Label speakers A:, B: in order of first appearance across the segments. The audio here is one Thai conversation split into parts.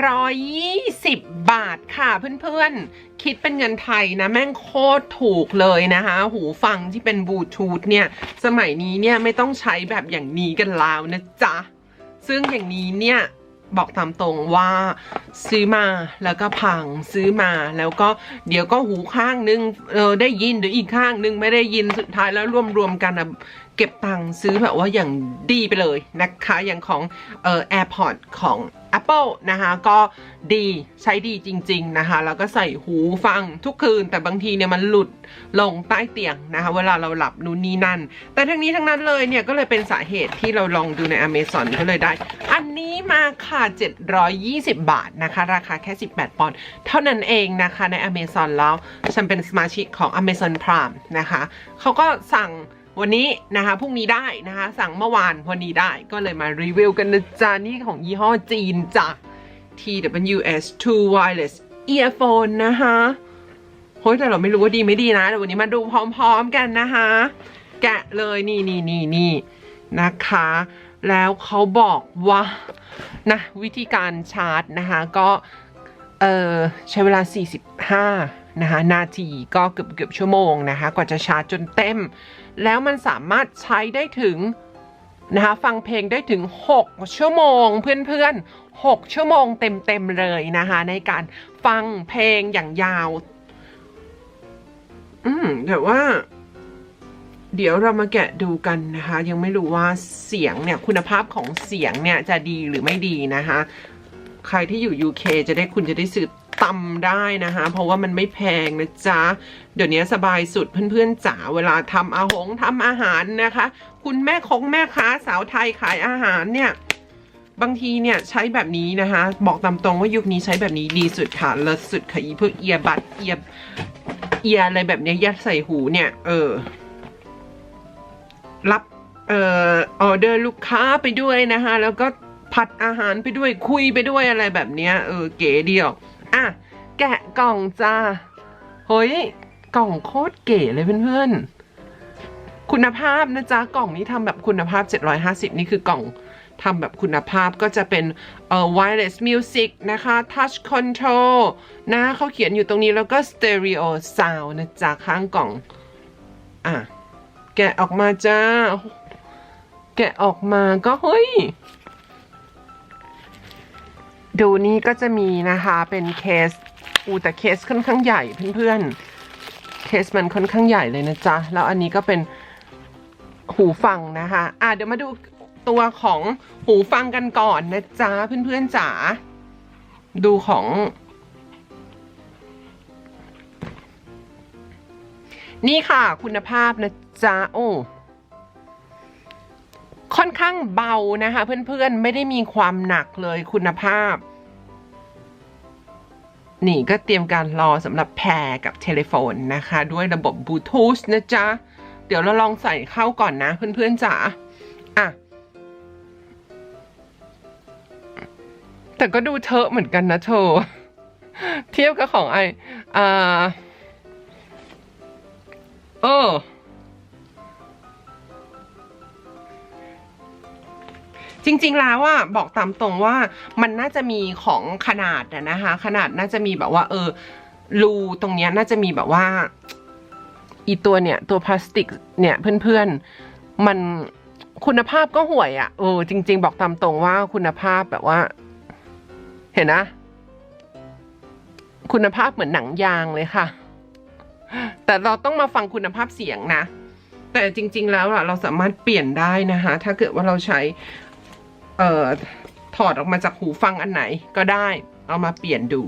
A: 720 บาทค่ะเพื่อนๆ คิดเป็นเงินไทยนะ แม่งโคตรถูกเลยนะคะ หูฟังที่เป็นบลูทูธเนี่ย สมัยนี้เนี่ยไม่ต้องใช้แบบอย่างนี้กันแล้วนะจ๊ะ ซึ่งอย่างนี้เนี่ยบอกตามตรงว่าซื้อมาแล้วก็พังซื้อมาแล้วก็เดี๋ยวก็หูข้างนึงเออได้ยินเดี๋ยวอีกข้างนึงไม่ได้ยินสุดท้ายแล้วรวมรวมๆกันอะเก็บตังค์ซื้อแบบว่าอย่างดีไปเลยนะคะ อย่างของเอ่อ AirPod ของ Apple นะคะก็ดีใช้ดีจริง ๆนะคะ แล้วก็ใส่หูฟังทุกคืน แต่บางทีเนี่ยมันหลุดลงใต้เตียงนะคะ เวลาเราหลับนู่นนี่นั่น แต่ทั้งนี้ทั้งนั้นเลยเนี่ย ก็เลยเป็นสาเหตุที่เราลองดูใน Amazon ก็เลยได้ อันนี้มาค่ะ 720 บาทนะคะ ราคาแค่ 18 ปอนด์เท่านั้นเองนะคะใน Amazon แล้วฉันเป็นสมาชิกของ Amazon Prime นะคะเขาก็สั่ง วันนี้นะคะพรุ่งนี้ได้นะคะ สั่งเมื่อวานวันนี้ได้ก็เลยมารีวิวกันนะจ๊ะนี่ของยี่ห้อจีนจ้ะ TWS 2 Wireless Earphone นะคะเฮ้ยแต่เราไม่รู้ว่าดีไม่ดีนะเดี๋ยววันนี้มาดูพร้อมๆกันนะคะ แกะเลยนี่นี่นี่นี่นะคะ แล้วเขาบอกว่านะวิธีการชาร์จนะคะ ก็เออใช้เวลา 45 นะคะ นาทีก็เกือบเกือบชั่วโมงนะคะ กว่าจะชาร์จจนเต็ม แล้วมันสามารถใช้ได้ถึงนะคะฟังเพลงได้ถึง 6 ชั่วโมงเพื่อนๆ 6 ชั่วโมงเต็มๆเลยนะคะ ในการฟังเพลงอย่างยาว อืมแต่ว่า เดี๋ยวเรามาแกะดูกันนะคะ ยังไม่รู้ว่าเสียงเนี่ยคุณภาพของเสียงเนี่ยจะดีหรือไม่ดีนะคะ ใครที่อยู่ UK จะได้คุณจะได้ซื้อ ตำได้นะคะ เพราะว่ามันไม่แพงนะจ๊ะ เดี๋ยวนี้สบายสุดเพื่อนๆจ๋าเวลาทำอาหงทำอาหารนะคะ คุณแม่คงแม่ค้าสาวไทยขายอาหารเนี่ยบางทีเนี่ยใช้แบบนี้นะคะบอกตามตรงว่ายุคนี้ใช้แบบนี้ดีสุดค่ะเลิศสุดค่ะอีพวกเอียบัดเอียเอียอะไรแบบเนี้ยยัดใส่หูเนี่ย เออ รับเอ่อออเดอร์ลูกค้าไปด้วยนะคะแล้วก็ผัดอาหารไปด้วยคุยไปด้วยอะไรแบบเนี้ยเออเก๋เดียว อะ แกะกล่องจ้าเฮ้ย กล่องโคตรเก๋เลยเพื่อนๆ คุณภาพนะจ๊ะ กล่องนี้ทำแบบคุณภาพ 750 นี่คือกล่องทำแบบคุณภาพก็จะเป็นเอ่อ wireless music นะคะ touch control นะเขาเขียนอยู่ตรงนี้แล้วก็ stereo sound นะจ๊ะ ข้างกล่อง อะ แกะออกมาจ้า แกะออกมาก็เฮ้ย ดูนี่ก็จะมีนะคะเป็นเคสอูแต่เคสค่อนข้างใหญ่เพื่อนๆ เคสมันค่อนข้างใหญ่เลยนะจ๊ะ แล้วอันนี้ก็เป็นหูฟังนะคะอะเดี๋ยวมาดูตัวของหูฟังกันก่อนนะจ๊ะเพื่อนๆจ๋าดูของนี่ค่ะคุณภาพนะจ๊ะโอ้ ค่อนข้างเบานะคะ เพื่อนๆไม่ได้มีความหนักเลยคุณภาพ นี่ก็เตรียมการรอสำหรับแพรกับเทเลโฟนนะคะ ด้วยระบบบลูทูธนะจ๊ะ เดี๋ยวเราลองใส่เข้าก่อนนะ เพื่อนๆจ๋าอะแต่ก็ดูเทอะเหมือนกันนะเธอ เทียบกับของไออ่าเออ จริงๆแล้วอะบอกตามตรงว่ามันน่าจะมีของขนาดนะคะ ขนาดน่าจะมีแบบว่า เออรูตรงเนี้ยน่าจะมีแบบว่า อีตัวเนี่ย ตัวพลาสติกเนี่ยเพื่อนๆ มันคุณภาพก็ห่วยอะ่ะเออจริง ๆ บอกตามตรงว่าคุณภาพแบบว่า เห็นนะ คุณภาพเหมือนหนังยางเลยค่ะ แต่เราต้องมาฟังคุณภาพเสียงนะ แต่จริง ๆ แล้วอะเราสามารถเปลี่ยนได้นะคะ ถ้าเกิดว่าเราใช้ เอ่อถอดออกมาจากหูฟังอันไหนก็ได้ เอามาเปลี่ยนดู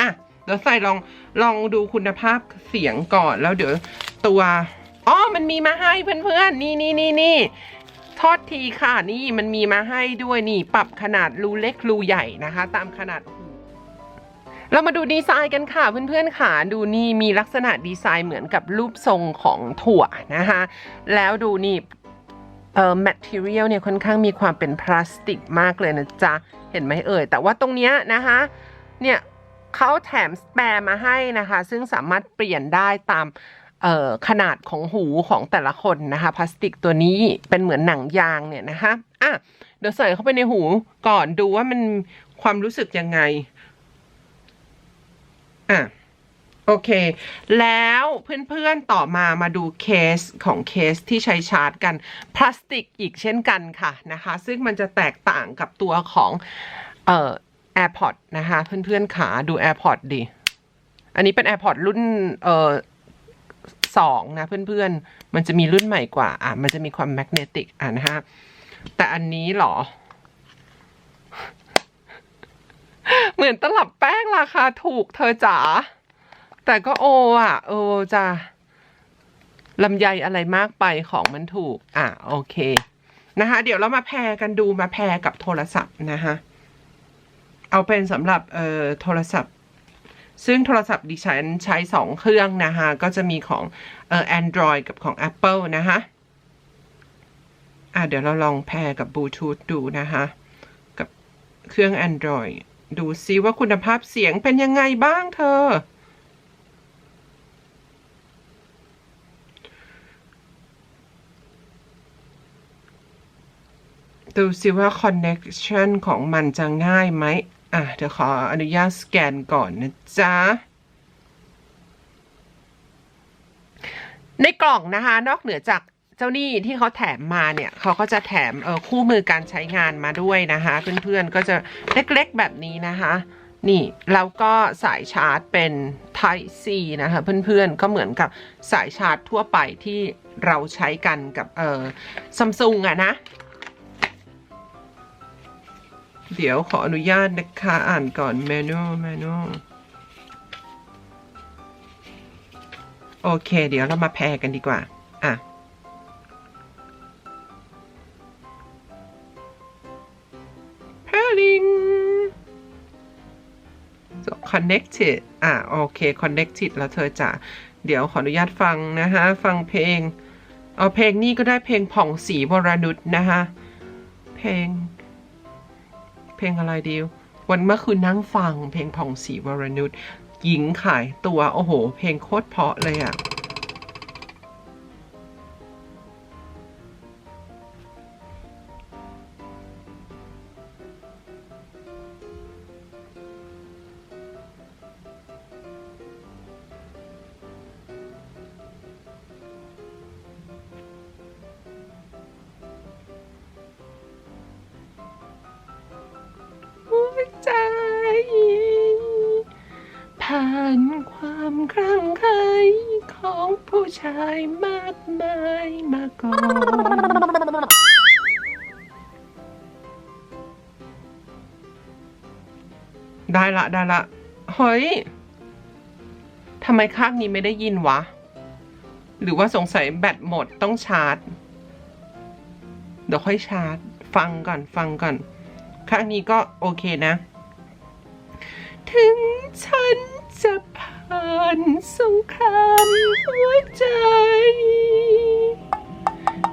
A: อะเดี๋ยวใส่ลองลองดูคุณภาพเสียงก่อนแล้วเดี๋ยวตัวอ๋อมันมีมาให้เพื่อนๆ นี่นี่นี่นี่ทอดทีค่ะนี่มันมีมาให้ด้วยนี่ปรับขนาดรูเล็กรูใหญ่นะคะ ตามขนาดหูเรามาดูดีไซน์กันค่ะเพื่อนๆค่ะดูนี่มีลักษณะดีไซน์เหมือนกับรูปทรงของถั่วนะคะ แล้วดูนี่ อ่อ material เนี่ยค่อนข้างมีความเป็นพลาสติกมากเลยนะจ๊ะ เห็นไหมเอ่ย แต่ว่าตรงเนี้ยนะคะ เนี่ยเขาแถมสแปร์มาให้นะคะ ซึ่งสามารถเปลี่ยนได้ตามขนาดของหูของแต่ละคนนะคะ พลาสติกตัวนี้เป็นเหมือนหนังยางเนี่ยนะคะอะเดี๋ยวใส่เข้าไปในหูก่อนดูว่ามันความรู้สึกยังไงอะ โอเค แล้วเพื่อนๆต่อมามาดูเคสของเคสที่ใช้ชาร์จกันพลาสติกอีกเช่นกันค่ะนะคะ ซึ่งมันจะแตกต่างกับตัวของเอ่อ AirPod นะคะ เพื่อนๆขาดู AirPod ดิอันนี้เป็น AirPod รุ่นเอ่อสองนะเพื่อนๆ มันจะมีรุ่นใหม่กว่า อะ มันจะมีความแมกเนติกอะนะฮะ แต่อันนี้หรอ เหมือนตลับแป้งราคาถูกเธอจ๋า แต่ก็โออะ โอจะลำไยอะไรมากไปของมันถูก อะ โอเค นะคะ เดี๋ยวเรามาแพรกันดูมาแพรกับโทรศัพท์นะคะเอาเป็นสำหรับเอ่อโทรศัพท์ ซึ่งโทรศัพท์ดิฉันใช้สองเครื่องนะคะก็จะมีของเอ่อ Android กับของ Apple นะคะอะเดี๋ยวเราลองแพรกับบลูทูธดูนะคะกับเครื่อง Android ดูซิว่าคุณภาพเสียงเป็นยังไงบ้างเธอ ดูซิว่า connection ของมันจะง่ายไหมอะ เดี๋ยวขออนุญาตสแกนก่อนนะจ๊ะ ในกล่องนะคะ นอกเหนือจากเจ้าหนี้ที่เขาแถมมาเนี่ยเขาก็จะแถมเออคู่มือการใช้งานมาด้วยนะคะ เพื่อนๆก็จะเล็กๆแบบนี้นะคะ นี่แล้วก็สายชาร์จเป็น Type C นะคะ เพื่อนๆก็เหมือนกับสายชาร์จทั่วไปที่เราใช้กันกับเออซัมซุงอะนะ เดี๋ยวขออนุญาตนะคะอ่านก่อนเมนูเมนูโอเค เดี๋ยวเรามาแพรกันดีกว่า อะ pairing so connected อะ โอเค connected แล้วเธอจะ เดี๋ยวขออนุญาตฟังนะคะ ฟังเพลง เอาเพลงนี้ก็ได้เพลงผ่องศรีวรนุชนะคะ เพลง เพลงอะไรดี วันเมื่อคืนนั่งฟังเพลงผ่องศรีวรนุชหญิงขายตัว โอ้โห เพลงโคตรเพาะเลยอะ ของผู้ชายมากมายมาก่อนได้ละได้ละ เฮ้ย ทำไมข้างนี้ไม่ได้ยินวะ หรือว่าสงสัยแบตหมดต้องชาร์จ เดี๋ยวค่อยชาร์จ ฟังก่อนฟังก่อน ข้างนี้ก็โอเคนะ ถึงฉันจะผ่า่านสงครามหัวใจ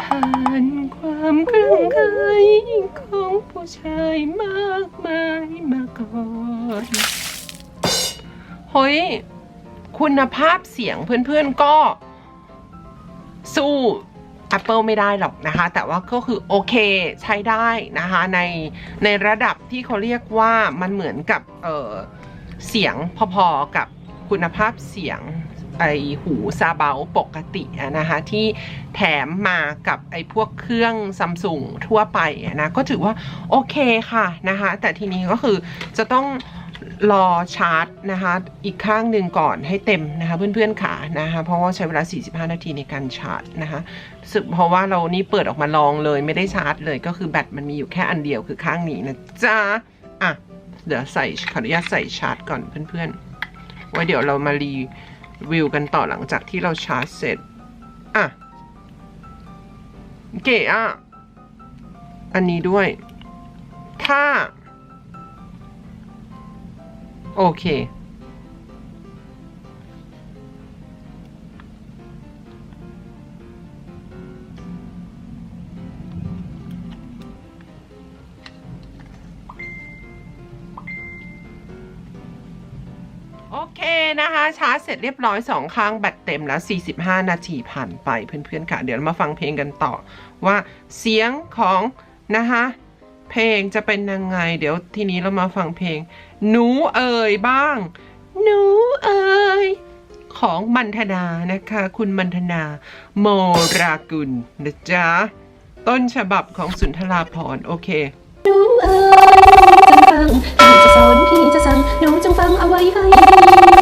A: ผ่านความคลั่งไคล้ของผู้ชายมากมายมาก่อนเฮ้ย คุณภาพเสียงเพื่อนๆก็ สู้ Apple ไม่ได้หรอกนะคะ แต่ว่าก็คือโอเคใช้ได้นะคะ ในในระดับที่เขาเรียกว่ามันเหมือนกับเเสียงพอๆกับ คุณภาพเสียงไอหูซาเบาปกตินะคะที่แถมมากับไอพวกเครื่องซัมซุงทั่วไปนะก็ถือว่าโอเคค่ะนะคะแต่ทีนี้ก็คือจะต้องรอชาร์จนะคะอีกข้างหนึ่งก่อนให้เต็มนะคะเพื่อนๆขานะคะเพราะว่าใช้เวลา 45 นาทีในการชาร์จนะคะสึกเพราะว่าเรานี่เปิดออกมาลองเลยไม่ได้ชาร์จเลยก็คือแบตมันมีอยู่แค่อันเดียวคือข้างนี้นะจ๊ะอะเดี๋ยวใส่ขออนุญาตใส่ชาร์จก่อนเพื่อนๆ ไว้เดี๋ยวเรามารีวิวกันต่อหลังจากที่เราชาร์จเสร็จ อะ เก๋อะ อันนี้ด้วย ถ้า โอเค นะคะ ชาร์จเสร็จเรียบร้อยสองข้างแบตเต็มแล้ว 45 นาทีผ่านไปเพื่อนๆค่ะ เดี๋ยวมาฟังเพลงกันต่อ ว่าเสียงของนะคะเพลงจะเป็นยังไง เดี๋ยวทีนี้เรามาฟังเพลง หนูเอ่ยบ้าง หนูเอ่ยของมันธนานะคะ คุณมันธนา โมรากุลนะจ๊ะ ต้นฉบับของสุนทราพรโอเค
B: หนูเอ๋ยจงฟังพี่จะสอนพี่จะสั่งหนูจงฟังเอาไว้ให้ดี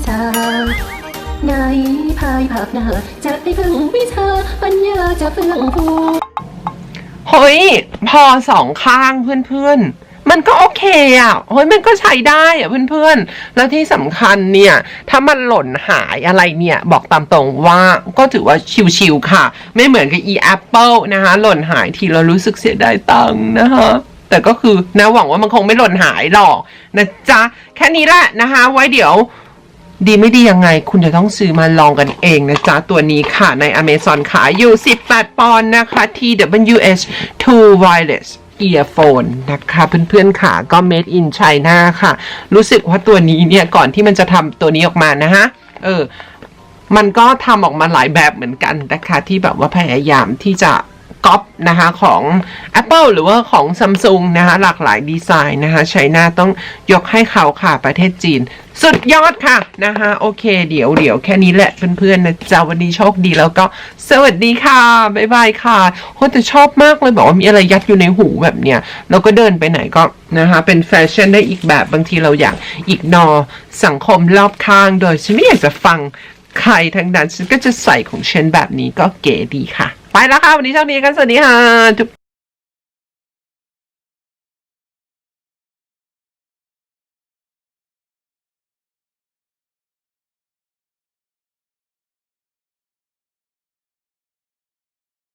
B: วิชาในภายภาคหน้าจะได้พึ่งวิชาปัญญาจะเฟื่องฟู
A: เฮ้ย พอสองข้างเพื่อนๆมันก็โอเคอะ เฮ้ย มันก็ใช้ได้อะเพื่อนๆ แล้วที่สำคัญเนี่ย ถ้ามันหล่นหายอะไรเนี่ย บอกตามตรงว่าก็ถือว่าชิวๆค่ะ ไม่เหมือนกับ e Apple นะคะ หล่นหายทีเรารู้สึกเสียดายตังค์นะคะแต่ก็คือนะหวังว่ามันคงไม่หล่นหายหรอกนะจ๊ะ แค่นี้แหละนะคะ ไว้เดี๋ยว ดีไม่ดียังไง คุณจะต้องซื้อมาลองกันเองนะจ๊ะ ตัวนี้ค่ะใน Amazon ขายอยู่ 18 ปอนด์นะคะ TWS 2 Wireless Earphone นะคะเพื่อนๆค่ะก็ Made in China ค่ะ รู้สึกว่าตัวนี้เนี่ย ก่อนที่มันจะทำตัวนี้ออกมานะฮะ เออ มันก็ทำออกมาหลายแบบเหมือนกันนะคะ ที่แบบว่าพยายามที่จะ ก๊อปนะคะของ Apple หรือว่าของ Samsung นะคะหลากหลายดีไซน์นะคะใช้หน้าต้องยกให้เขาค่ะประเทศจีน สุดยอดค่ะนะคะโอเค เดี๋ยวเดี๋ยวแค่นี้แหละเพื่อนๆนะจ๊ะวันนี้โชคดีแล้วก็สวัสดีค่ะบ๊ายบายค่ะโคตรชอบมากเลยบอกว่ามีอะไรยัดอยู่ในหูแบบเนี้ยแล้วก็เดินไปไหนก็นะคะเป็นแฟชั่นได้อีกแบบบางทีเราอยากอีกนอสังคมรอบข้าง โดยฉันไม่อยากจะฟังใครทั้งนั้นฉันก็จะใส่ของฉันแบบนี้ก็เก๋ดีค่ะ ไปแล้วค่ะวันนี้โชคดีกันสวัสดีค่ะ